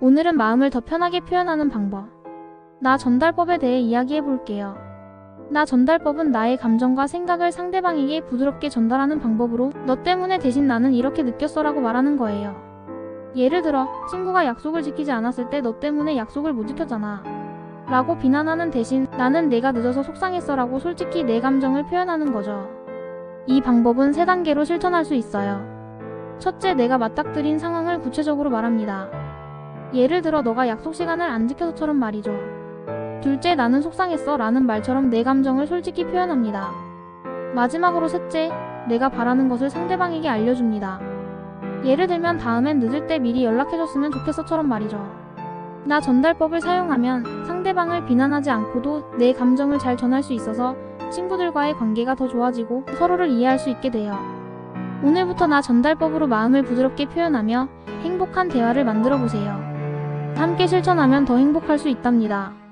오늘은 마음을 더 편하게 표현하는 방법. 나 전달법에 대해 이야기해 볼게요. 나 전달법은 나의 감정과 생각을 상대방에게 부드럽게 전달하는 방법으로 너 때문에 대신 나는 이렇게 느꼈어 라고 말하는 거예요. 예를 들어, 친구가 약속을 지키지 않았을 때 너 때문에 약속을 못 지켰잖아. 라고 비난하는 대신 나는 내가 늦어서 속상했어 라고 솔직히 내 감정을 표현하는 거죠. 이 방법은 세 단계로 실천할 수 있어요. 첫째, 내가 맞닥뜨린 상황을 구체적으로 말합니다. 예를 들어 너가 약속 시간을 안 지켜서처럼 말이죠. 둘째, 나는 속상했어 라는 말처럼 내 감정을 솔직히 표현합니다. 마지막으로 셋째, 내가 바라는 것을 상대방에게 알려줍니다. 예를 들면 다음엔 늦을 때 미리 연락해줬으면 좋겠어처럼 말이죠. 나 전달법을 사용하면 상대방을 비난하지 않고도 내 감정을 잘 전할 수 있어서 친구들과의 관계가 더 좋아지고 서로를 이해할 수 있게 돼요. 오늘부터 나 전달법으로 마음을 부드럽게 표현하며 행복한 대화를 만들어 보세요. 함께 실천하면 더 행복할 수 있답니다.